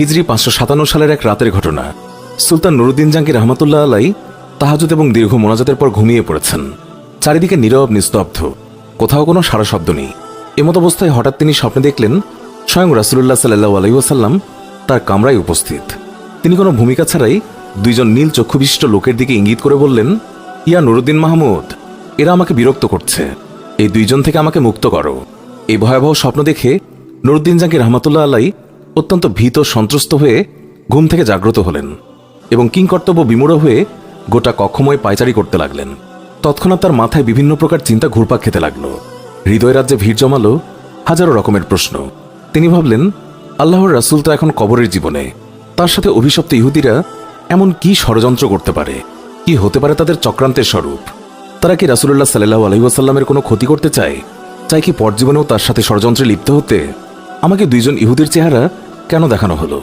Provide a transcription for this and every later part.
হিজরি পাঁচশো সাতান্ন সালের এক রাতের ঘটনা। সুলতান নুরুদ্দিন জাঙ্গি রহমতুল্লাহ আলাই তাহাজুদ এবং দীর্ঘ মোনাজাতের পর ঘুমিয়ে পড়েছেন। চারিদিকে নীরব, নিস্তব্ধ। কোথাও কোনো সারা শব্দ নেই। এমত অবস্থায় হঠাৎ তিনি স্বপ্নে দেখলেন, স্বয়ং রাসুলুল্লাহ সাল্লাহ আলাইসাল্লাম তার কামরায় উপস্থিত। তিনি কোনো ভূমিকা ছাড়াই দুইজন নীল চক্ষুবিশিষ্ট লোকের দিকে ইঙ্গিত করে বললেন, ইয়া নুরুদ্দিন মাহমুদ, এরা আমাকে বিরক্ত করছে। এই দুইজন থেকে আমাকে মুক্ত করো। এই ভয়াবহ স্বপ্ন দেখে নুরুদ্দিন জাঙ্গি রহমতুল্লাহ আলাই অত্যন্ত ভীত সন্ত্রস্ত হয়ে ঘুম থেকে জাগ্রত হলেন এবং কিংকর্তব্য বিমূঢ় হয়ে গোটা কক্ষময় পায়চারি করতে লাগলেন। তৎক্ষণাৎ তার মাথায় বিভিন্ন প্রকার চিন্তা ঘুরপাক খেতে লাগল। হৃদয় রাজ্যে ভিড় জমালো হাজারো রকমের প্রশ্ন। তিনি ভাবলেন, আল্লাহর রাসূল তো এখন কবরের জীবনে। তার সাথে অভিশপ্ত ইহুদিরা এমন কি ষড়যন্ত্র করতে পারে? কি হতে পারে তাদের চক্রান্তের স্বরূপ? তারা কি রাসুল্লাহ সাল্লাহ আলহিবাসাল্লামের কোনো ক্ষতি করতে চায়? চাই কি পরজীবনেও তার সাথে ষড়যন্ত্রে লিপ্ত হতে? আমাকে দুইজন ইহুদের চেহারা কেন দেখানো হলো?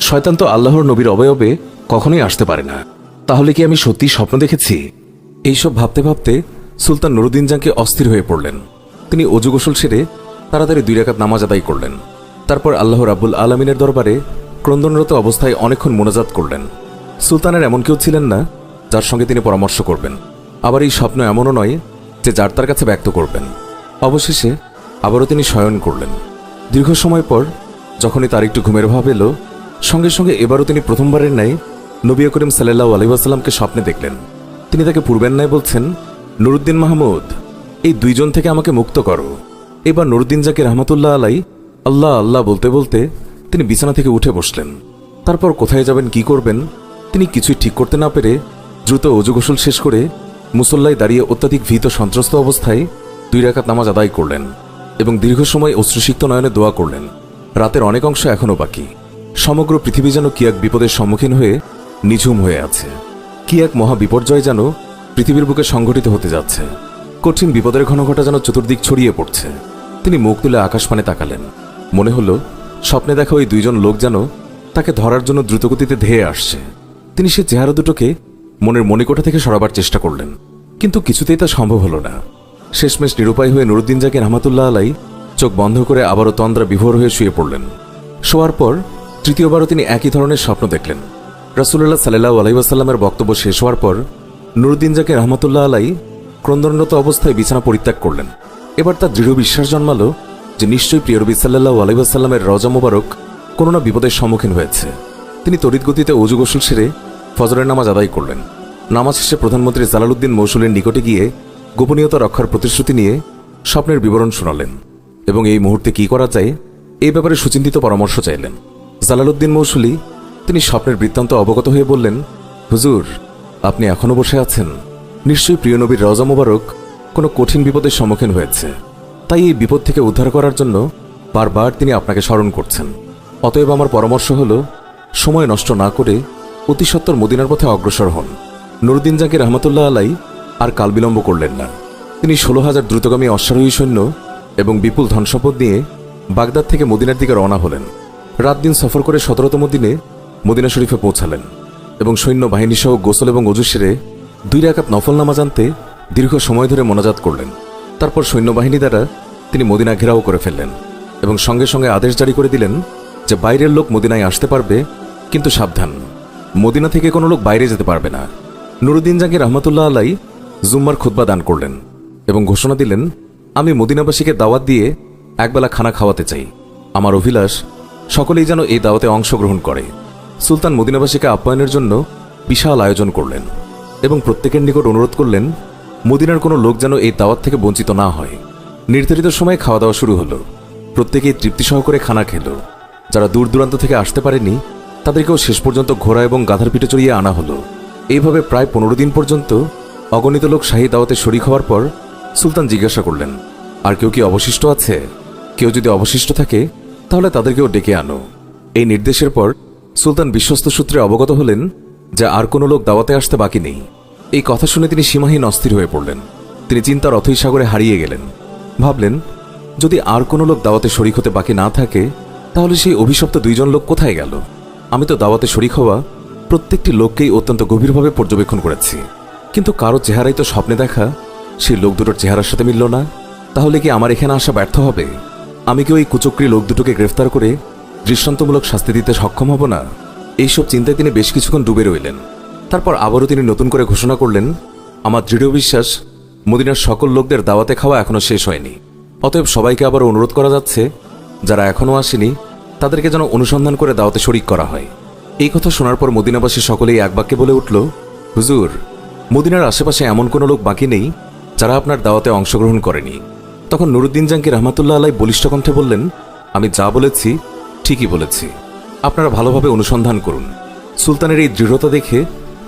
শয়তান তো আল্লাহর নবীর অবয়বে কখনোই আসতে পারে না। তাহলে কি আমি সত্যি স্বপ্ন দেখেছি? এইসব ভাবতে ভাবতে সুলতান নুরুদ্দিন জাংকে অস্থির হয়ে পড়লেন। তিনি অজু গোসল সেরে তাড়াতাড়ি দুই রাকাত নামাজ আদায় করলেন। তারপর আল্লাহ রাব্বুল আলমিনের দরবারে ক্রন্দনরত অবস্থায় অনেকক্ষণ মোনাজাত করলেন। সুলতানের এমন কেউ ছিলেন না, যার সঙ্গে তিনি পরামর্শ করবেন। আবার এই স্বপ্ন এমনও নয় যে যার তার কাছে ব্যক্ত করবেন। অবশেষে আবারও তিনি শয়ন করলেন। দীর্ঘ সময় পর, যখনই তার একটু ঘুমের ভাব এলো, সঙ্গে সঙ্গে এবারও তিনি প্রথমবারের ন্যায় নবী করিম সাল্লাহ আলহিবাসাল্লামকে স্বপ্নে দেখলেন। তিনি তাকে পূর্বের ন্যায় বলছেন, নুরুদ্দিন মাহমুদ, এই দুইজন থেকে আমাকে মুক্ত করো। এবার নুরুদ্দিন জাকির রহমতুল্লাহ আলাই, আল্লাহ আল্লাহ বলতে বলতে তিনি বিছানা থেকে উঠে বসলেন। তারপর কোথায় যাবেন, কি করবেন, তিনি কিছুই ঠিক করতে না পেরে দ্রুত গোসল শেষ করে মুসল্লায় দাঁড়িয়ে অত্যাধিক ভীত সন্ত্রস্ত অবস্থায় দুই রাকাত নামাজ আদায় করলেন। এবং দীর্ঘ সময় অশ্রুসিক্ত নয়নে দোয়া করলেন। রাতের অনেক অংশ এখনও বাকি। সমগ্র পৃথিবী যেন কি এক বিপদের সম্মুখীন হয়ে নিঝুম হয়ে আছে। কি এক মহা বিপর্যয় যেন পৃথিবীর বুকে সংঘটিত হতে যাচ্ছে। কঠিন বিপদের ঘনঘটা যেন চতুর্দিক ছড়িয়ে পড়ছে। তিনি মুখ তুলে আকাশপানে তাকালেন। মনে হলো, স্বপ্নে দেখা ওই দুইজন লোক যেন তাকে ধরার জন্য দ্রুতগতিতে ধেয়ে আসছে। তিনি সে চেহারা দুটোকে মনের মণিকোঠা থেকে সরাবার চেষ্টা করলেন। কিন্তু কিছুতেই তা সম্ভব হলো না। শেষমেশ নিরুপায় হয়ে নুরুদ্দিন জাকির রহমাতুল্লাহ আলাই চোখ বন্ধ করে আবারও তন্দ্রা বিভোর হয়ে শুয়ে পড়লেন। শোয়ার পর তৃতীয়বারও তিনি একই ধরনের স্বপ্ন দেখলেন। রাসুল্লাহ সাল্লাহ আলাইসাল্লামের বক্তব্য শেষ হওয়ার পর নুরুদ্দিন জাকির রহমতুল্লাহ আলাই ক্রন্দনরত অবস্থায় বিছানা পরিত্যাগ করলেন। এবার তার দৃঢ় বিশ্বাস জন্মালো যে নিশ্চয়ই প্রিয় রবি সাল্লাহ আলাইসাল্লামের রজা মোবারক কোনো না বিপদের সম্মুখীন হয়েছে। তিনি তড়িৎ গতিতে অজু গোসল সেরে ফজরের নামাজ আদায় করলেন। নামাজ শেষে প্রধানমন্ত্রী জালালউদ্দিন মৌসুলের নিকটে গিয়ে গোপনীয়তা রক্ষার প্রতিশ্রুতি নিয়ে স্বপ্নের বিবরণ শোনালেন এবং এই মুহূর্তে কি করা যায় এই ব্যাপারে সুচিন্তিত পরামর্শ চাইলেন। জালালউদ্দিন মৌসুলি, তিনি স্বপ্নের বৃত্তান্ত অবগত হয়ে বললেন, হুজুর, আপনি এখনও বসে আছেন? নিশ্চয়ই প্রিয় নবীর রজা মোবারক কোনো কঠিন বিপদের সম্মুখীন হয়েছে। তাই এই বিপদ থেকে উদ্ধার করার জন্য বারবার তিনি আপনাকে স্মরণ করছেন। অতএব আমার পরামর্শ হল, সময় নষ্ট না করে অতি সত্বর মদিনার পথে অগ্রসর হন। নুরুদ্দিন জাকির রহমতুল্লাহ আলাই আর কাল বিলম্ব করলেন না। তিনি ষোলো হাজার দ্রুতগামী অশ্বারোহী সৈন্য এবং বিপুল ধনসম্পদ নিয়ে বাগদাদ থেকে মদিনার দিকে রওনা হলেন। রাত দিন সফর করে সতেরোতম দিনে মদিনা শরীফে পৌঁছালেন এবং সৈন্য বাহিনী সহ গোসল এবং অজু সেরে দুই রাকাত নফল নামাজ আনতে দীর্ঘ সময় ধরে মোনাজাত করলেন। তারপর সৈন্যবাহিনী দ্বারা তিনি মদিনা ঘেরাও করে ফেললেন এবং সঙ্গে সঙ্গে আদেশ জারি করে দিলেন যে বাইরের লোক মদিনায় আসতে পারবে, কিন্তু সাবধান। মদিনা থেকে কোনো লোক বাইরে যেতে পারবে না। নুরুদ্দিন জাঙ্গির রহমতুল্লাহ আলাই জুম্মার খুদ্া দান করলেন এবং ঘোষণা দিলেন, আমি মদিনাবাসীকে দাওয়াত দিয়ে একবেলা খানা খাওয়াতে চাই। আমার অভিলাষ, সকলেই যেন এই দাওয়াতে অংশগ্রহণ করে। সুলতান মদিনাবাসীকে আপ্যায়নের জন্য বিশাল আয়োজন করলেন এবং প্রত্যেকের নিকট অনুরোধ করলেন, মদিনার কোনো লোক যেন এই দাওয়াত থেকে বঞ্চিত না হয়। নির্ধারিত সময়ে খাওয়া দাওয়া শুরু হলো। প্রত্যেকেই তৃপ্তি সহকারে খানা খেল। যারা দূর দূরান্ত থেকে আসতে পারেনি, তাদেরকেও শেষ পর্যন্ত ঘোড়া এবং গাধার পিঠে চড়িয়ে আনা হলো। এইভাবে প্রায় পনেরো দিন পর্যন্ত অগণিত লোক শাহী দাওয়াতে শরিক হওয়ার পর সুলতান জিজ্ঞাসা করলেন, আর কেউ কি অবশিষ্ট আছে? কেউ যদি অবশিষ্ট থাকে, তাহলে তাদেরকেও ডেকে আনো। এই নির্দেশের পর সুলতান বিশ্বস্ত সূত্রে অবগত হলেন যে আর কোনো লোক দাওয়াতে আসতে বাকি নেই। এই কথা শুনে তিনি সীমাহীন অস্থির হয়ে পড়লেন। তিনি চিন্তার অথৈ সাগরে হারিয়ে গেলেন। ভাবলেন, যদি আর কোনো লোক দাওয়াতে শরিক হতে বাকি না থাকে, তাহলে সেই অভিশপ্ত দুইজন লোক কোথায় গেল? আমি তো দাওয়াতে শরিক হওয়া প্রত্যেকটি লোককেই অত্যন্ত গভীরভাবে পর্যবেক্ষণ করেছি। কিন্তু কারও চেহারাই তো স্বপ্নে দেখা। সে লোক দুটোর চেহারার সাথে মিলল না। তাহলে কি আমার এখানে আসা ব্যর্থ হবে? আমি কি ওই কুচক্রি লোক দুটোকে গ্রেফতার করে দৃষ্টান্তমূলক শাস্তি দিতে সক্ষম হব না? এইসব চিন্তায় তিনি বেশ কিছুক্ষণ ডুবে রইলেন। তারপর আবারও তিনি নতুন করে ঘোষণা করলেন, আমার দৃঢ় বিশ্বাস, মদিনার সকল লোকদের দাওয়াতে খাওয়া এখনও শেষ হয়নি। অতএব সবাইকে আবার অনুরোধ করা যাচ্ছে, যারা এখনও আসেনি, তাদেরকে যেন অনুসন্ধান করে দাওয়াতে শরিক করা হয়। এই কথা শোনার পর মদিনাবাসী সকলেই এক বাক্যে বলে উঠল, হুজুর মদিনার আশেপাশে এমন কোনো লোক বাকি নেই যারা আপনার দাওয়াতে অংশগ্রহণ করেনি। তখন নুরুদ্দিন জাঙ্কি রহমাতুল্লাহ আলাই বলিষ্ঠ কণ্ঠে বললেন, আমি যা বলেছি, ঠিকই বলেছি। আপনারা ভালোভাবে অনুসন্ধান করুন। সুলতানের এই দৃঢ়তা দেখে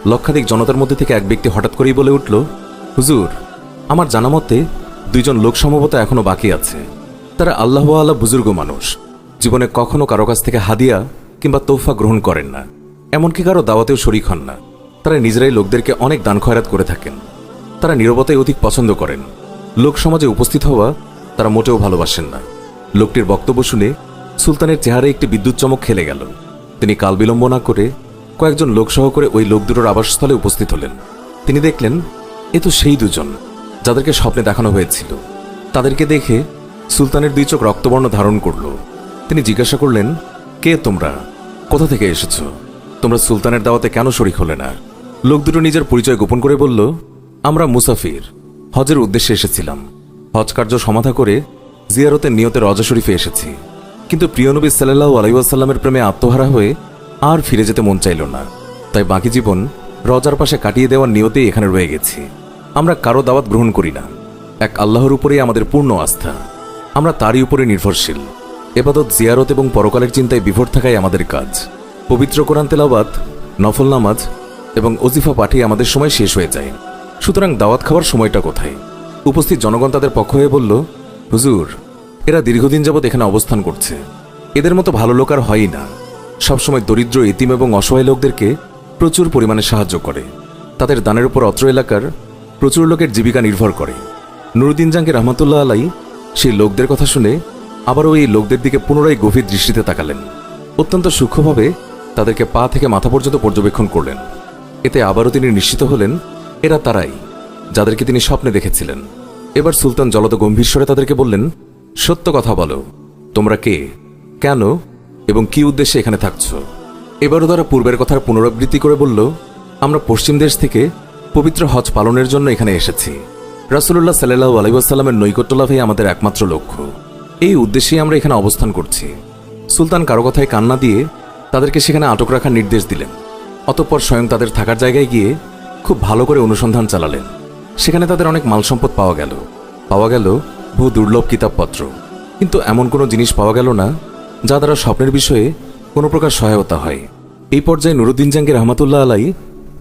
লক্ষাধিক জনতার মধ্যে থেকে এক ব্যক্তি হঠাৎ করেই বলে উঠল, হুজুর, আমার জানা মতে দুইজন লোক সম্ভবত এখনও বাকি আছে। তারা আল্লাহ আল্লাহ বুজুর্গ মানুষ। জীবনে কখনো কারও কাছ থেকে হাদিয়া কিংবা তোফা গ্রহণ করেন না। এমনকি কারও দাওয়াতেও শরিক হন না। তারা নিজেরাই লোকদেরকে অনেক দান খয়রাত করে থাকেন। তারা নিরবতাই অধিক পছন্দ করেন। লোক সমাজে উপস্থিত হওয়া তারা মোটেও ভালোবাসেন না। লোকটির বক্তব্য শুনে সুলতানের চেহারায় একটি বিদ্যুৎ চমক খেলে গেল। তিনি কাল বিলম্ব না করে কয়েকজন লোক সহ করে ওই লোক দুটোর আবাসস্থলে উপস্থিত হলেন। তিনি দেখলেন, এ তো সেই দুজন, যাদেরকে স্বপ্নে দেখানো হয়েছিল। তাদেরকে দেখে সুলতানের দুই চোখ রক্তবর্ণ ধারণ করল। তিনি জিজ্ঞাসা করলেন, কে তোমরা? কোথা থেকে এসেছ? তোমরা সুলতানের দাওয়াতে কেন শরিক হলে না? লোক দুটো নিজের পরিচয় গোপন করে বলল, আমরা মুসাফির। হজের উদ্দেশ্যে এসেছিলাম। হজ কার্য সমাধা করে জিয়ারতের নিয়তে রজা শরীফে এসেছি। কিন্তু প্রিয়নবী সাল্লাহ আলাইসাল্লামের প্রেমে আত্মহারা হয়ে আর ফিরে যেতে মন চাইল না। তাই বাকি জীবন রজার পাশে কাটিয়ে দেওয়ার নিয়তেই এখানে রয়ে গেছি। আমরা কারও দাওয়াত গ্রহণ করি না। এক আল্লাহর উপরেই আমাদের পূর্ণ আস্থা। আমরা তারই উপরে নির্ভরশীল। এবাদত, জিয়ারত এবং পরকালের চিন্তায় বিভোর থাকাই আমাদের কাজ। পবিত্র কোরআন তেলাবাদ নফল নামাজ এবং ওজিফা পাঠিয়ে আমাদের সময় শেষ হয়ে যায়। সুতরাং দাওয়াত খাওয়ার সময়টা কোথায়? উপস্থিত জনগণ তাদের পক্ষ হয়ে বলল, হুজুর, এরা দীর্ঘদিন যাবৎ এখানে অবস্থান করছে। এদের মতো ভালো লোক আর হয়ই না। সবসময় দরিদ্র ইতিম এবং অসহায় লোকদেরকে প্রচুর পরিমাণে সাহায্য করে। তাদের দানের উপর অত্র এলাকার প্রচুর লোকের জীবিকা নির্ভর করে। নুরুদ্দিন জাঙ্গি রহমতুল্লাহ আলাই সেই লোকদের কথা শুনে আবারও এই লোকদের দিকে পুনরায় গভীর দৃষ্টিতে তাকালেন। অত্যন্ত সূক্ষ্মভাবে তাদেরকে পা থেকে মাথা পর্যন্ত পর্যবেক্ষণ করলেন। এতে আবারও তিনি নিশ্চিত হলেন, এরা তারাই, যাদেরকে তিনি স্বপ্নে দেখেছিলেন। এবার সুলতান জলদ গম্ভীর স্বরে তাদেরকে বললেন, সত্য কথা বলো, তোমরা কে, কেন, এবং কি উদ্দেশ্যে এখানে থাকছ? এবারও তারা পূর্বের কথার পুনরাবৃত্তি করে বলল, আমরা পশ্চিম দেশ থেকে পবিত্র হজ পালনের জন্য এখানে এসেছি। রাসুল্লাহ সাল্লাহ আলাইসাল্লামের নৈকট্য লাভই আমাদের একমাত্র লক্ষ্য। এই উদ্দেশ্যেই আমরা এখানে অবস্থান করছি। সুলতান কারও কথায় কান্না দিয়ে তাদেরকে সেখানে আটক রাখার নির্দেশ দিলেন। অতঃপর স্বয়ং তাদের থাকার জায়গায় গিয়ে খুব ভালো করে অনুসন্ধান চালালেন। সেখানে তাদের অনেক মাল সম্পদ পাওয়া গেল। পাওয়া গেল বহু দুর্লভ কিতাবপত্র। কিন্তু এমন কোনো জিনিস পাওয়া গেল না, যা দ্বারা স্বপ্নের বিষয়ে কোনো প্রকার সহায়তা হয়। এই পর্যায়ে নুরুদ্দিন জাঙ্গির রহমাতুল্লাহ আলাই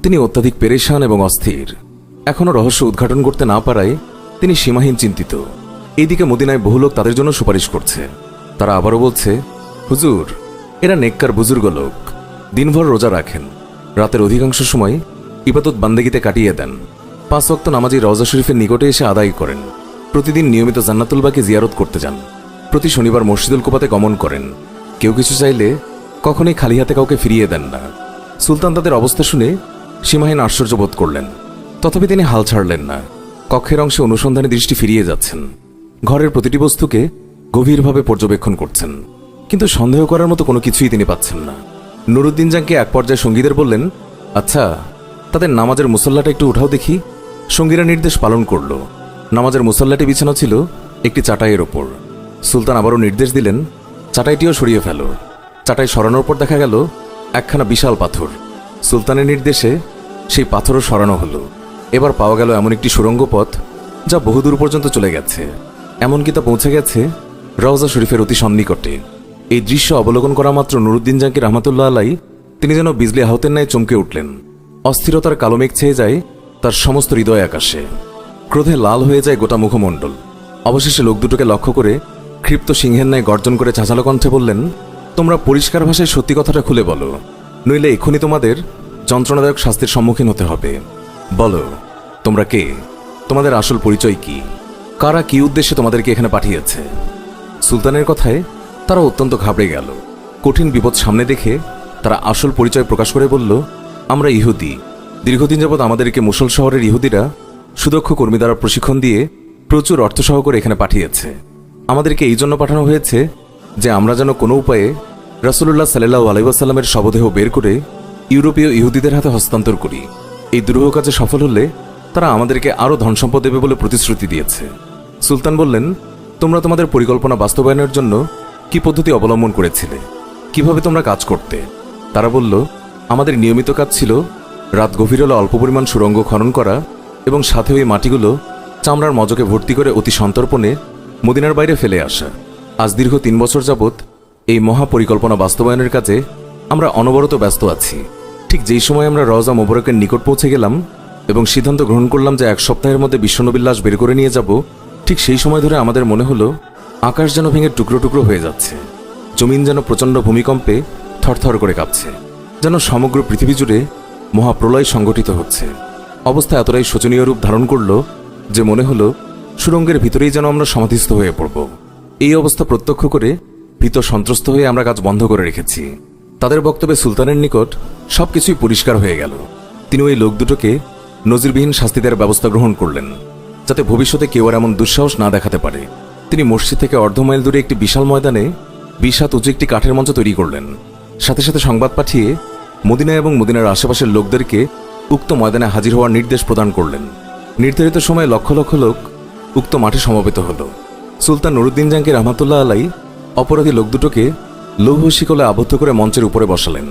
তিনি অত্যাধিক পেরেশান এবং অস্থির। এখনও রহস্য উদ্ঘাটন করতে না পারায় তিনি সীমাহীন চিন্তিত। এইদিকে মদিনায় বহু লোক তাদের জন্য সুপারিশ করছে। তারা আবারও বলছে, হুজুর, এরা নেককার বুজুর্গ লোক। দিনভর রোজা রাখেন। রাতের অধিকাংশ সময় ইবাদত বান্দেগিতে কাটিয়ে দেন। পাঁচ ওয়াক্ত নামাজি রওজা শরীফের নিকটে এসে আদায় করেন। প্রতিদিন নিয়মিত জান্নাতুলবাকে জিয়ারত করতে যান। প্রতি শনিবার মসজিদুল কোপাতে গমন করেন। কেউ কিছু চাইলে কখনোই খালি হাতে কাউকে ফিরিয়ে দেন না। সুলতান তাদের অবস্থা শুনে সীমাহীন আশ্চর্য বোধ করলেন। তথাপি তিনি হাল ছাড়লেন না। কক্ষের অংশে অনুসন্ধানে দৃষ্টি ফিরিয়ে যাচ্ছেন। ঘরের প্রতিটি বস্তুকে গভীরভাবে পর্যবেক্ষণ করছেন। কিন্তু সন্দেহ করার মতো কোনো কিছুই তিনি পাচ্ছেন না। নুরুদ্দিন জাংকে এক পর্যায়ে সঙ্গীদের বললেন আচ্ছা তাদের নামাজের মুসল্লাটা একটু উঠাও দেখি। সঙ্গীরা নির্দেশ পালন করল। নামাজের মুসল্লাটি বিছানো ছিল একটি চাটাইয়ের ওপর। সুলতান আবারও নির্দেশ দিলেন, চাটাইটিও সরিয়ে ফেলো। চাটাই সরানোর পর দেখা গেল, একখানা বিশাল পাথর। সুলতানের নির্দেশে সেই পাথরও সরানো হলো। এবার পাওয়া গেল এমন একটি সুড়ঙ্গ পথ, যা বহুদূর পর্যন্ত চলে গেছে। এমনকি তা পৌঁছে গেছে রওজা শরীফের অতি সন্নিকটে। এই দৃশ্য অবলোকন করা মাত্র নুরুদ্দিন জাঙ্কি রহমাতুল্লাহ আলাই। তিনি যেন বিজলি আহতের ন্যায় চমকে উঠলেন। অস্থিরতার কালো মেঘ ছেয়ে যায় তার সমস্ত হৃদয় আকাশে। ক্রোধে লাল হয়ে যায় গোটা মুখমণ্ডল। অবশেষে লোক দুটোকে লক্ষ্য করে ক্ষিপ্ত সিংহের ন্যায় গর্জন করে চাঁচালো কণ্ঠে বললেন, তোমরা পরিষ্কার ভাষায় সত্যি কথাটা খুলে বলো। নইলে এক্ষুনি তোমাদের যন্ত্রণাদায়ক শাস্তির সম্মুখীন হতে হবে। বলো, তোমরা কে? তোমাদের আসল পরিচয় কি? কারা কি উদ্দেশ্যে তোমাদেরকে এখানে পাঠিয়েছে? সুলতানের কথায় তারা অত্যন্ত ঘাবড়ে গেল। কঠিন বিপদ সামনে দেখে তারা আসল পরিচয় প্রকাশ করে বলল, আমরা ইহুদি। দীর্ঘদিন যাবৎ আমাদেরকে মুসল শহরের ইহুদিরা সুদক্ষ কর্মী দ্বারা প্রশিক্ষণ দিয়ে প্রচুর অর্থ সহ করে এখানে পাঠিয়েছে। আমাদেরকে এই জন্য পাঠানো হয়েছে যে আমরা যেন কোনো উপায়ে রাসুল্লাহ সাল্লাহ আলাইসাল্লামের শবদেহ বের করে ইউরোপীয় ইহুদিদের হাতে হস্তান্তর করি। এই দুরূহ কাজে সফল হলে তারা আমাদেরকে আরও ধনসম্পদ দেবে বলে প্রতিশ্রুতি দিয়েছে। সুলতান বললেন, তোমরা তোমাদের পরিকল্পনা বাস্তবায়নের জন্য কি পদ্ধতি অবলম্বন করেছিলে? কীভাবে তোমরা কাজ করতে? তারা বলল, আমাদের নিয়মিত কাজ ছিল রাত গভীর হলে অল্প পরিমাণ সুরঙ্গ খনন করা এবং সাথে ওই মাটিগুলো চামড়ার মজকে ভর্তি করে অতি সন্তর্পণে মদিনার বাইরে ফেলে আসা। আজ দীর্ঘ তিন বছর যাবৎ এই মহাপরিকল্পনা বাস্তবায়নের কাজে আমরা অনবরত ব্যস্ত আছি। ঠিক যেই সময় আমরা রওজা মোবারকের নিকট পৌঁছে গেলাম এবং সিদ্ধান্ত গ্রহণ করলাম যে এক সপ্তাহের মধ্যে বিশ্বনবীর লাশ বের করে নিয়ে যাব, ঠিক সেই সময় ধরে আমাদের মনে হলো আকাশ যেন ভেঙে টুকরো টুকরো হয়ে যাচ্ছে। জমিন যেন প্রচণ্ড ভূমিকম্পে থরথর করে কাঁপছে। যেন সমগ্র পৃথিবী জুড়ে মহাপ্রলয় সংগঠিত হচ্ছে। অবস্থা এতটাই শোচনীয় রূপ ধারণ করল যে মনে হলো সুরঙ্গের ভিতরেই যেন আমরা সমাধিস্থ হয়ে পড়ব। এই অবস্থা প্রত্যক্ষ করে ভীত সন্ত্রস্ত হয়ে আমরা কাজ বন্ধ করে রেখেছি। তাদের বক্তব্যে সুলতানের নিকট সবকিছুই পরিষ্কার হয়ে গেল। তিনি ওই লোক দুটোকে নজিরবিহীন শাস্তি দেওয়ার ব্যবস্থা গ্রহণ করলেন, যাতে ভবিষ্যতে কেউ আর এমন দুঃসাহস না দেখাতে পারে। তিনি মসজিদ থেকে অর্ধ মাইল দূরে একটি বিশাল ময়দানে হাত উঁচু একটি কাঠের মঞ্চ তৈরি করলেন। সাথে সাথে সংবাদ পাঠিয়ে মদিনা এবং মদিনার আশেপাশের লোকদেরকে উক্ত ময়দানে হাজির হওয়ার নির্দেশ প্রদান করলেন। নির্ধারিত সময়ে লক্ষ লক্ষ লোক উক্ত মাঠে সমবেত হল। সুলতান নুরুদ্দিন জাঙ্কি রহমাতুল্লাহ আলাই অপরাধী লোক দুটোকে লৌহ শিকলে আবদ্ধ করে মঞ্চের উপরে বসালেন।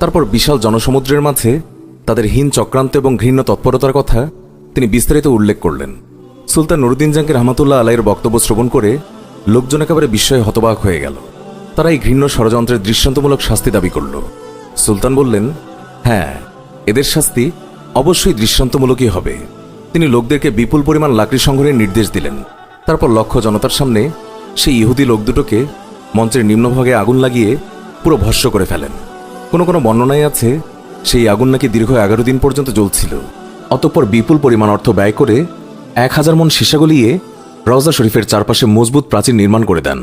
তারপর বিশাল জনসমুদ্রের মাঝে তাদের হীন চক্রান্ত এবং ঘৃণ্য তৎপরতার কথা তিনি বিস্তারিত উল্লেখ করলেন। সুলতান নুরুদ্দিন জাঙ্কি রহমাতুল্লাহ আলাইয়ের বক্তব্য শ্রবণ করে লোকজন একেবারে বিস্ময়ে হতবাক হয়ে গেল। তারা এই ঘৃণ্য ষড়যন্ত্রের দৃষ্টান্তমূলক শাস্তি দাবি করল। সুলতান বললেন হ্যাঁ এদের শাস্তি অবশ্যই দৃষ্টান্তমূলকই হবে। তিনি লোকদেরকে বিপুল পরিমাণ লাকড়ি সংগ্রহের নির্দেশ দিলেন। তারপর লক্ষ্য জনতার সামনে সেই ইহুদি লোক দুটোকে মঞ্চের নিম্নভাগে আগুন লাগিয়ে পুরো ভস্য করে ফেলেন। কোনো কোনো বর্ণনায় আছে, সেই আগুন নাকি দীর্ঘ এগারো দিন পর্যন্ত জ্বলছিল। অতঃপর বিপুল পরিমাণ অর্থ ব্যয় করে এক হাজার মন সীসা গলিয়ে রওজা শরীফের চারপাশে মজবুত প্রাচীর নির্মাণ করে দেন,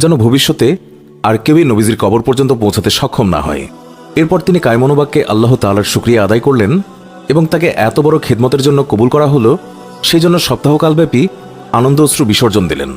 যেন ভবিষ্যতে আর কেউই নবীজির কবর পর্যন্ত পৌঁছাতে সক্ষম না হয়। এরপর তিনি কায়মনোবাক্যে আল্লাহ তালার শুক্রিয়া আদায় করলেন এবং তাকে এত বড় খেদমতের জন্য কবুল করা হলো, সেই জন্য সপ্তাহকালব্যাপী আনন্দ অশ্রু বিসর্জন দিলেন।